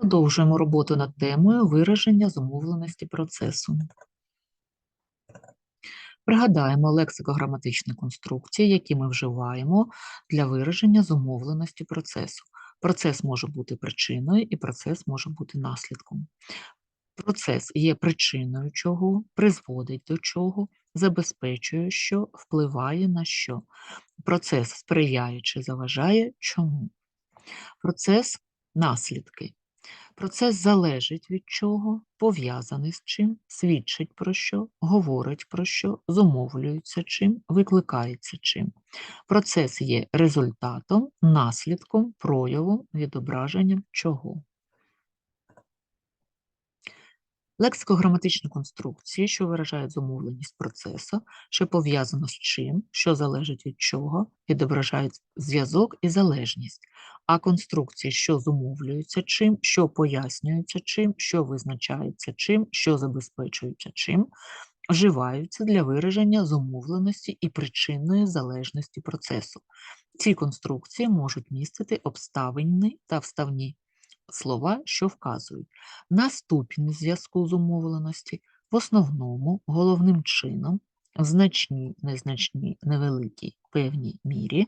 Продовжуємо роботу над темою вираження зумовленості процесу. Пригадаємо лексико-граматичні конструкції, які ми вживаємо для вираження зумовленості процесу. Процес може бути причиною і процес може бути наслідком. Процес є причиною чого, призводить до чого, забезпечує що, впливає на що. Процес сприяє чи заважає чому. Процес наслідки. Процес залежить від чого, пов'язаний з чим, свідчить про що, говорить про що, зумовлюється чим, викликається чим. Процес є результатом, наслідком, проявом, відображенням чого. Лексико-граматичні конструкції, що виражають зумовленість процесу, що пов'язано з чим, що залежить від чого, відображають зв'язок і залежність, а конструкції, що зумовлюються чим, що пояснюються чим, що визначається чим, що забезпечуються чим, вживаються для вираження зумовленості і причинної залежності процесу. Ці конструкції можуть містити обставинні та вставні слова, що вказують. На ступінь зв'язку зумовленості, в основному головним чином, в значній, незначній, невеликій певній мірі,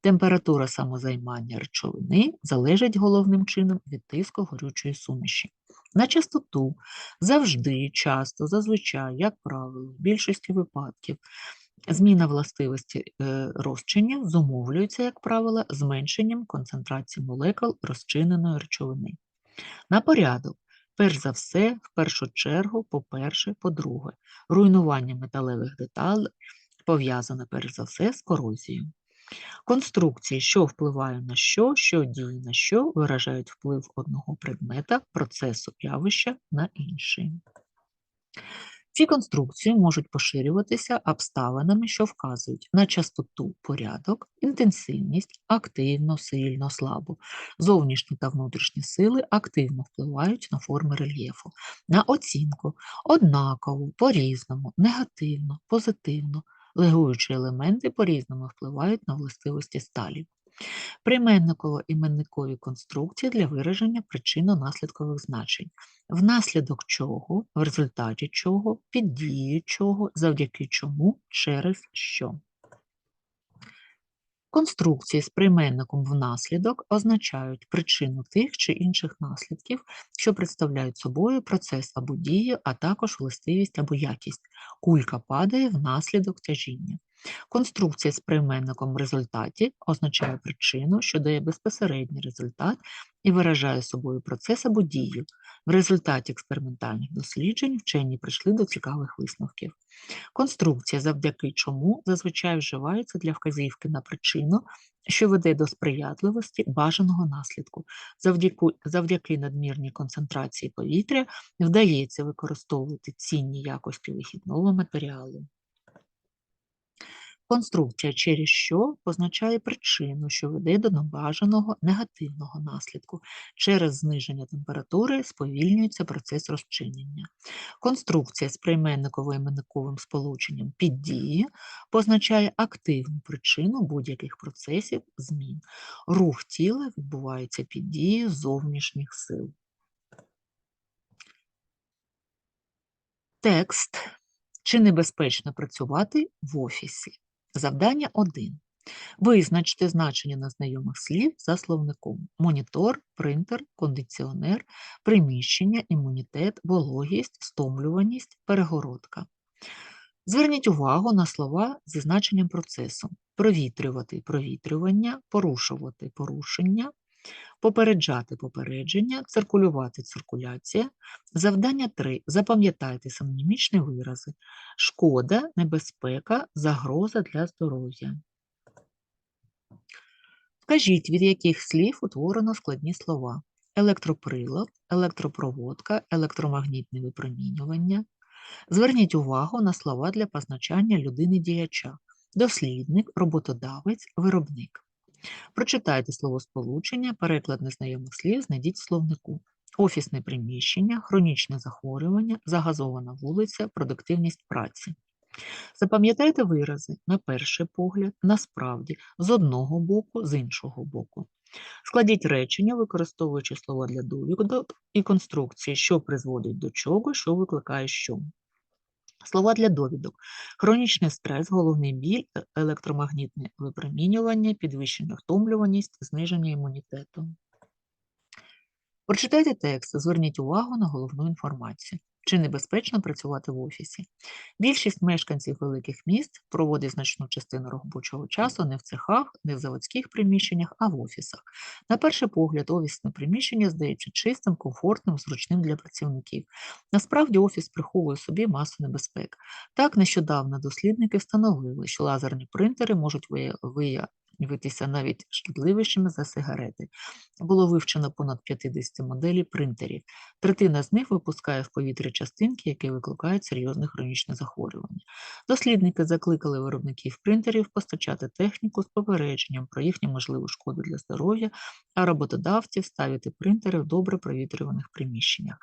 температура самозаймання речовини залежить головним чином від тиску горючої суміші. На частоту. Завжди, часто, зазвичай, як правило, в більшості випадків Зміна властивості е, розчинів зумовлюється, як правило, зменшенням концентрації молекул розчиненої речовини. На порядок, перш за все, в першу чергу, по-перше, по-друге, руйнування металевих деталей пов'язане перш за все з корозією. Конструкції, що впливають на що, що діє на що, виражають вплив одного предмета, процесу явища на інший. Ці конструкції можуть поширюватися обставинами, що вказують на частоту порядок, інтенсивність, активно, сильно, слабо. Зовнішні та внутрішні сили активно впливають на форми рельєфу, на оцінку однаково, по-різному, негативно, позитивно. Легуючі елементи по-різному впливають на властивості сталі. Прийменниково-іменникові конструкції для вираження причинно-наслідкових значень, внаслідок чого, в результаті чого, під дією чого, завдяки чому, через що. Конструкції з прийменником внаслідок означають причину тих чи інших наслідків, що представляють собою процес або дію, а також властивість або якість. Кулька падає внаслідок тяжіння. Конструкція з прийменником в результаті означає причину, що дає безпосередній результат і виражає собою процес або дію. В результаті експериментальних досліджень вчені прийшли до цікавих висновків. Конструкція, завдяки чому зазвичай вживається для вказівки на причину, що веде до сприятливості бажаного наслідку. Завдяки, завдяки надмірній концентрації повітря вдається використовувати цінні якості вихідного матеріалу. Конструкція через що позначає причину, що веде до небажаного негативного наслідку. Через зниження температури сповільнюється процес розчинення. Конструкція з прийменниково-іменниковим сполученням під дії позначає активну причину будь-яких процесів змін. Рух тіла відбувається під дією зовнішніх сил. Текст. Чи небезпечно працювати в офісі? Завдання 1. Визначте значення незнайомих слів за словником: монітор, принтер, кондиціонер, приміщення, імунітет, вологість, стомлюваність, перегородка. Зверніть увагу на слова зі значенням процесу: провітрювати провітрювання, порушувати порушення, попереджати попередження, циркулювати циркуляція. Завдання 3. Запам'ятайте синонімічні вирази. Шкода, небезпека, загроза для здоров'я. Вкажіть, від яких слів утворено складні слова: електроприлад, електропроводка, електромагнітне випромінювання. Зверніть увагу на слова для позначання людини-діяча, дослідник, роботодавець, виробник. Прочитайте словосполучення, переклад незнайомих слів, знайдіть в словнику. Офісне приміщення, хронічне захворювання, загазована вулиця, продуктивність праці. Запам'ятайте вирази на перший погляд, насправді, з одного боку, з іншого боку. Складіть речення, використовуючи слова для довідок і конструкції, що призводить до чого, що викликає що. Слова для довідок. Хронічний стрес, головний біль, е- електромагнітне випромінювання, підвищена втомлюваність, зниження імунітету. Прочитайте текст, зверніть увагу на головну інформацію. Чи небезпечно працювати в офісі? Більшість мешканців великих міст проводить значну частину робочого часу не в цехах, не в заводських приміщеннях, а в офісах. На перший погляд, офісне приміщення здається чистим, комфортним, зручним для працівників. Насправді офіс приховує собі масу небезпек. Так, нещодавно дослідники встановили, що лазерні принтери можуть виявитися навіть шкідливішими за сигарети. Було вивчено понад 50 моделей принтерів. Третина з них випускає в повітря частинки, які викликають серйозне хронічне захворювання. Дослідники закликали виробників принтерів постачати техніку з попередженням про їхню можливу шкоду для здоров'я, а роботодавців ставити принтери в добре провітрюваних приміщеннях.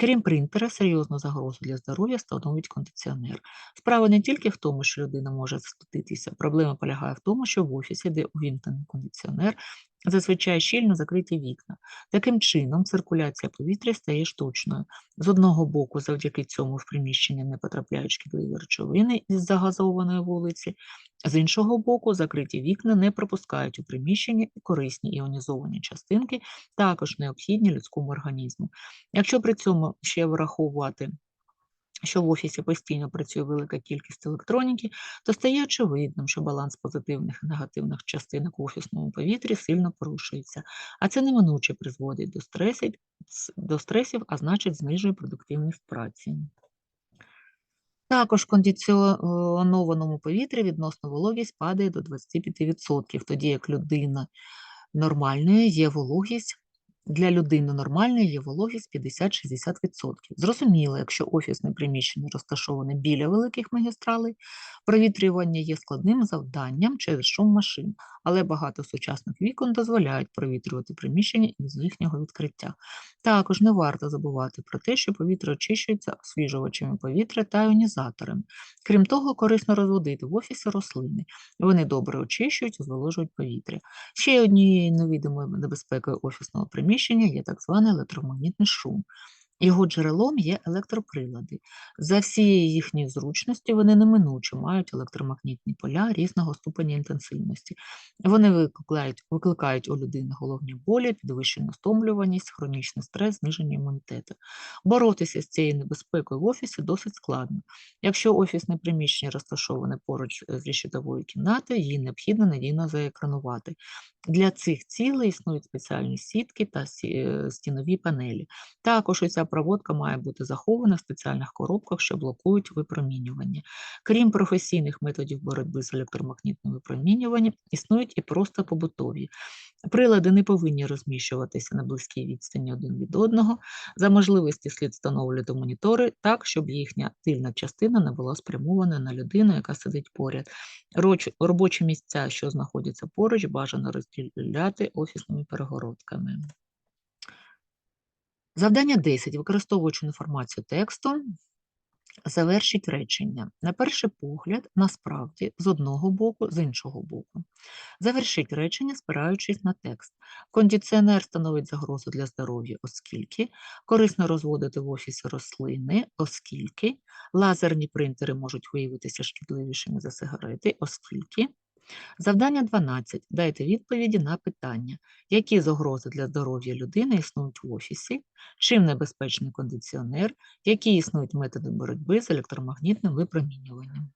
Крім принтера, серйозну загрозу для здоров'я становить кондиціонер. Справа не тільки в тому, що людина може застудитися, проблема полягає в тому, що в офісі, де увімкнений кондиціонер, зазвичай щільно закриті вікна. Таким чином, циркуляція повітря стає штучною. З одного боку, завдяки цьому в приміщення не потрапляють шкідливі речовини із загазованої вулиці, з іншого боку, закриті вікна не пропускають у приміщення і корисні іонізовані частинки, також необхідні людському організму. Якщо при цьому ще враховувати що в офісі постійно працює велика кількість електроніки, то стає очевидним, що баланс позитивних і негативних частинок в офісному повітрі сильно порушується, а це неминуче призводить до стресів, до стресів, а значить знижує продуктивність праці. Також в кондиціонованому повітрі відносно вологість падає до 25%, тоді як людина нормальної є вологість для людини нормальної є вологість 50-60%. Зрозуміло, якщо офісне приміщення розташоване біля великих магістралей, провітрювання є складним завданням через шум машин, але багато сучасних вікон дозволяють провітрювати приміщення із їхнього відкриття. Також не варто забувати про те, що повітря очищується освіжувачами повітря та іонізаторами. Крім того, корисно розводити в офісі рослини. Вони добре очищують зволожують повітря. Ще однією невідомою небезпекою офісного приміщення є так званий електромагнітний шум. Його джерелом є електроприлади. За всією їхньою зручністю вони неминуче мають електромагнітні поля різного ступеня інтенсивності. Вони викликають, викликають у людини головні болі, підвищену стомлюваність, хронічний стрес, зниження імунітету. Боротися з цією небезпекою в офісі досить складно. Якщо офісне приміщення розташоване поруч з решітовою кімнатою, її необхідно надійно заекранувати. Для цих цілей існують спеціальні сітки та е, стінові панелі. Також ця проводка має бути захована в спеціальних коробках, що блокують випромінювання. Крім професійних методів боротьби з електромагнітним випромінюванням, існують і просто побутові. Прилади не повинні розміщуватися на близькій відстані один від одного. За можливості слід встановлювати монітори так, щоб їхня тильна частина не була спрямована на людину, яка сидить поряд. Робочі місця, що знаходяться поруч, бажано розділяти офісними перегородками. Завдання 10. Використовуючи інформацію тексту, завершіть речення. На перший погляд, насправді, з одного боку, з іншого боку. Завершіть речення, спираючись на текст. Кондиціонер становить загрозу для здоров'я, оскільки корисно розводити в офісі рослини, оскільки лазерні принтери можуть виявитися шкідливішими за сигарети, оскільки. Завдання 12. Дайте відповіді на питання, які загрози для здоров'я людини існують в офісі, чим небезпечний кондиціонер, які існують методи боротьби з електромагнітним випромінюванням.